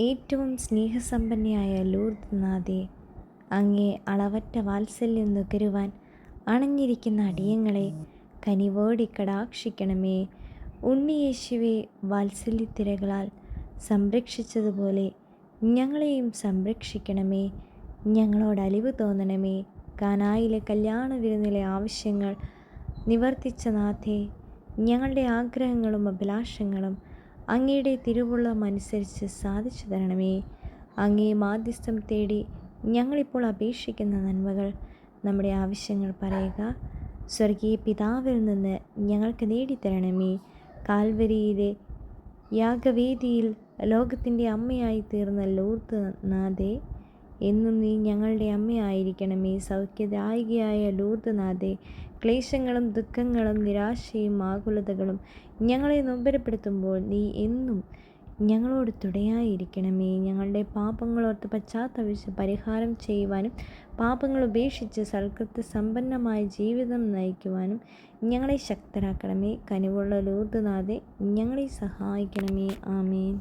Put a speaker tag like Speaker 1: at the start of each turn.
Speaker 1: ഏറ്റവും സ്നേഹസമ്പന്നയായ ലൂർദ് നാഥെ അങ്ങേ അളവറ്റ വാത്സല്യം നുകരുവാൻ അണഞ്ഞിരിക്കുന്ന അടിയങ്ങളെ കനിവോടി കടാക്ഷിക്കണമേ. ഉണ്ണിയേശുവെ വാത്സല്യത്തിരകളാൽ സംരക്ഷിച്ചതുപോലെ ഞങ്ങളെയും സംരക്ഷിക്കണമേ. ഞങ്ങളോട് അലിവ് തോന്നണമേ. കാനായിലെ കല്യാണ വിരുന്നിലെ ആവശ്യങ്ങൾ നിവർത്തിച്ച നാഥേ ഞങ്ങളുടെ ആഗ്രഹങ്ങളും അഭിലാഷങ്ങളും അങ്ങയുടെ തിരുവുള്ളം അനുസരിച്ച് സാധിച്ചു തരണമേ അങ്ങേ മാധ്യസ്ഥം തേടി ഞങ്ങളിപ്പോൾ അപേക്ഷിക്കുന്ന നന്മകൾ നമ്മുടെ ആവശ്യങ്ങൾ പറയുക. സ്വർഗീയ പിതാവിൽ നിന്ന് ഞങ്ങൾക്ക് നേടിത്തരണമേ. കാൽവരിയിലെ യാഗവേദിയിൽ ലോകത്തിന്റെ അമ്മയായി തീർന്ന ലൂർത്ത് നാഥേ എന്നും നീ ഞങ്ങളുടെ അമ്മയായിരിക്കണമേ സൗഖ്യദായികയായ ലൂർദ്ദനാഥെ ക്ലേശങ്ങളും ദുഃഖങ്ങളും നിരാശയും ആകുലതകളും ഞങ്ങളെ നൊമ്പരപ്പെടുത്തുമ്പോൾ നീ എന്നും ഞങ്ങളോട് തുടയായിരിക്കണമേ. ഞങ്ങളുടെ പാപങ്ങളോർത്ത് പശ്ചാത്തപിച്ച് പരിഹാരം ചെയ്യുവാനും പാപങ്ങൾ ഉപേക്ഷിച്ച് സൽകൃത്യ സമ്പന്നമായ ജീവിതം നയിക്കുവാനും ഞങ്ങളെ ശക്തരാക്കണമേ. കനിവുള്ള ലൂർദ്ദനാഥെ ഞങ്ങളെ സഹായിക്കണമേ. ആമേൻ.